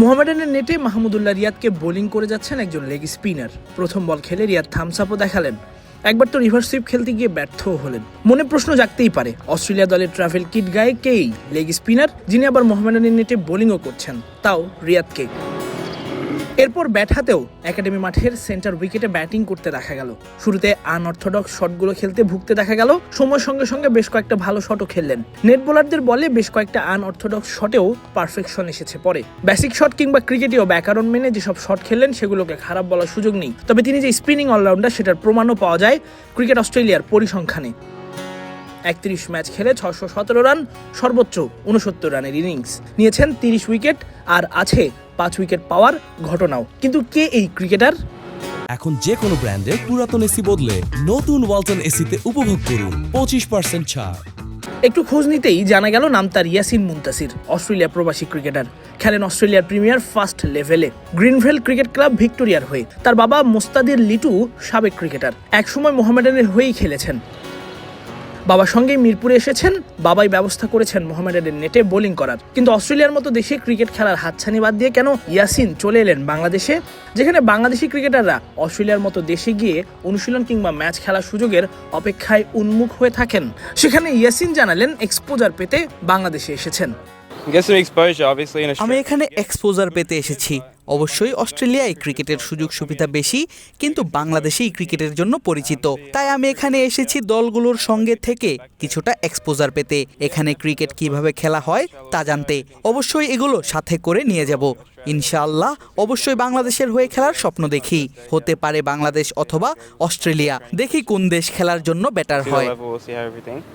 মোহামেডানের নেটে মাহমুদুল্লাহ রিয়াদকে বোলিং করে যাচ্ছেন একজন লেগ স্পিনার। প্রথম বল খেলে রিয়াদ থামসাপও দেখালেন। একবার তো রিভার্স সুইপ খেলতে গিয়ে ব্যর্থ হলেন। মনে প্রশ্ন জাগতেই পারে, অস্ট্রেলিয়া দলের ট্রাভেল কিট গায়ে কেই লেগ স্পিনার, যিনি আবার মোহামেডানের নেটে বোলিংও করছেন, তাও রিয়াদকে। এরপর ব্যাট হাতেও একাডেমি মাঠের সেন্টার উইকেটে ব্যাটিং করতে দেখা গেল। শুরুতে আনঅর্থোডক্স শটগুলো খেলতে ভুগতে দেখা গেল। সময়ের সঙ্গে সঙ্গে বেশ কয়েকটা ভালো শটও খেললেন। নেট বোলারদের বলে বেশ কয়েকটা আনঅর্থোডক্স শটেও পারফেকশন এসেছে পরে। বেসিক শট কিংবা ক্রিকেটেও ব্যাকরণ মেনে যেসব শট খেললেন, সেগুলোকে খারাপ বলার সুযোগ নেই। তবে তিনি যে স্পিনিং অলরাউন্ডার সেটার প্রমাণও পাওয়া যায় ক্রিকেট অস্ট্রেলিয়ার পরিসংখ্যানে। একত্রিশ ম্যাচ খেলে ছশো সতেরো রান, সর্বোচ্চ উনসত্তর রানের ইনিংস নিয়েছেন তিরিশ উইকেট আর আছে পাঁচ উইকেট পাওয়ার ঘটনাও। কিন্তু কে এই ক্রিকেটার? এখন যে কোনো ব্র্যান্ডের পুরাতন এসি বদলে নতুন ওয়ালটন এসিতে উপভোগ করুন পঁচিশ পার্সেন্ট ছাড়। একটু খোঁজ নিতেই জানা গেল নাম তার ইয়াসিন মুন্তাসির অস্ট্রেলিয়া প্রবাসী ক্রিকেটার। খেলেন অস্ট্রেলিয়ার প্রিমিয়ার ফার্স্ট লেভেলে। গ্রিনভেল ক্রিকেট ক্লাব ভিক্টোরিয়ার হয়ে তার বাবা মোস্তাদির লিটু সাবেক ক্রিকেটার। একসময় মোহামেডানের হয়েই খেলেছেন। বাবার সঙ্গেই মিরপুরে এসেছেন বাবাই ব্যবস্থা করেছেন মোহামেডানের নেটে বোলিং করার। কিন্তু অস্ট্রেলিয়ার মতো দেশে ক্রিকেট খেলার হাতছানি বাদ দিয়ে কেন ইয়াসিন চলে এলেন বাংলাদেশে? যেখানে বাংলাদেশি ক্রিকেটাররা অস্ট্রেলিয়ার মতো দেশে গিয়ে অনুশীলন কিংবা ম্যাচ খেলার সুযোগের অপেক্ষায় উন্মুখ হয়ে থাকেন। সেখানে ইয়াসিন জানালেন এক্সপোজার পেতে বাংলাদেশে এসেছেন। আমি এখানে এক্সপোজার পেতে এসেছি। অবশ্যই অস্ট্রেলিয়ায় ক্রিকেটের সুযোগ সুবিধা বেশি, কিন্তু বাংলাদেশেই ক্রিকেটের জন্য পরিচিত। তাই আমি এখানে এসেছি দলগুলোর সঙ্গে থেকে কিছুটা এক্সপোজার পেতে। এখানে ক্রিকেট কীভাবে খেলা হয় তা জানতে। অবশ্যই এগুলো সাথে করে নিয়ে যাব। ইনশাআল্লাহ অবশ্যই বাংলাদেশের হয়ে খেলার স্বপ্ন দেখি। হতে পারে বাংলাদেশ অথবা অস্ট্রেলিয়া। দেখি কোন দেশ খেলার জন্য বেটার হয়.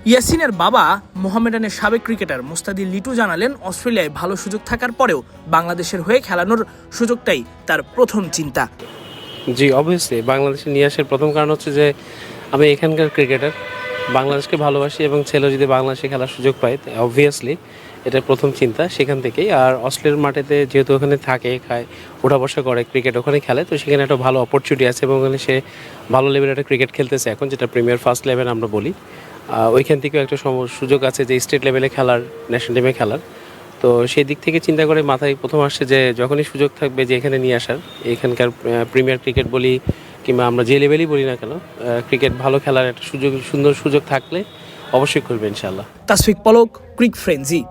ইয়াসিনের বাবা মোহামেডানের সাবেক ক্রিকেটার মোস্তাদি লিটু জানালেন অস্ট্রেলিয়ায় ভালো সুযোগ থাকার পরেও বাংলাদেশের হয়ে খেলানোর সুযোগটাই তার প্রথম চিন্তা। জি অবভিয়াসলি বাংলাদেশে নিয়ে আসার প্রথম কারণ হচ্ছে যে আমি এখানকার ক্রিকেটার। বাংলাদেশকে ভালোবাসি এবং ছেলে যদি বাংলাদেশে খেলার সুযোগ পায় অবভিয়াসলি এটা প্রথম চিন্তা সেখান থেকেই। আর অস্ট্রেলিয়ার মাঠেতে যেহেতু ওখানে থাকে, খায় ওঠা বসা করে ক্রিকেট ওখানে খেলে, তো সেখানে একটা ভালো অপরচুনিটি আছে এবং ওখানে সে ভালো লেভেলের একটা ক্রিকেট খেলতেছে এখন, যেটা প্রিমিয়ার ফার্স্ট লেভেল আমরা বলি। ওইখান থেকেও একটা সুযোগ আছে যে স্টেট লেভেলে খেলার ন্যাশনাল টিমে খেলার। তো সেই দিক থেকে চিন্তা করে মাথায় প্রথম আসছে যে যখনই সুযোগ থাকবে যে এখানে নিয়ে আসার, এখানকার প্রিমিয়ার ক্রিকেট বলি কিংবা আমরা যে লেভেলই বলি না কেন ক্রিকেট ভালো খেলার একটা সুযোগ, সুন্দর সুযোগ থাকলে অবশ্যই করবে ইনশাল্লাহ তাসফিক পলক ক্রিক ফ্রেন্জি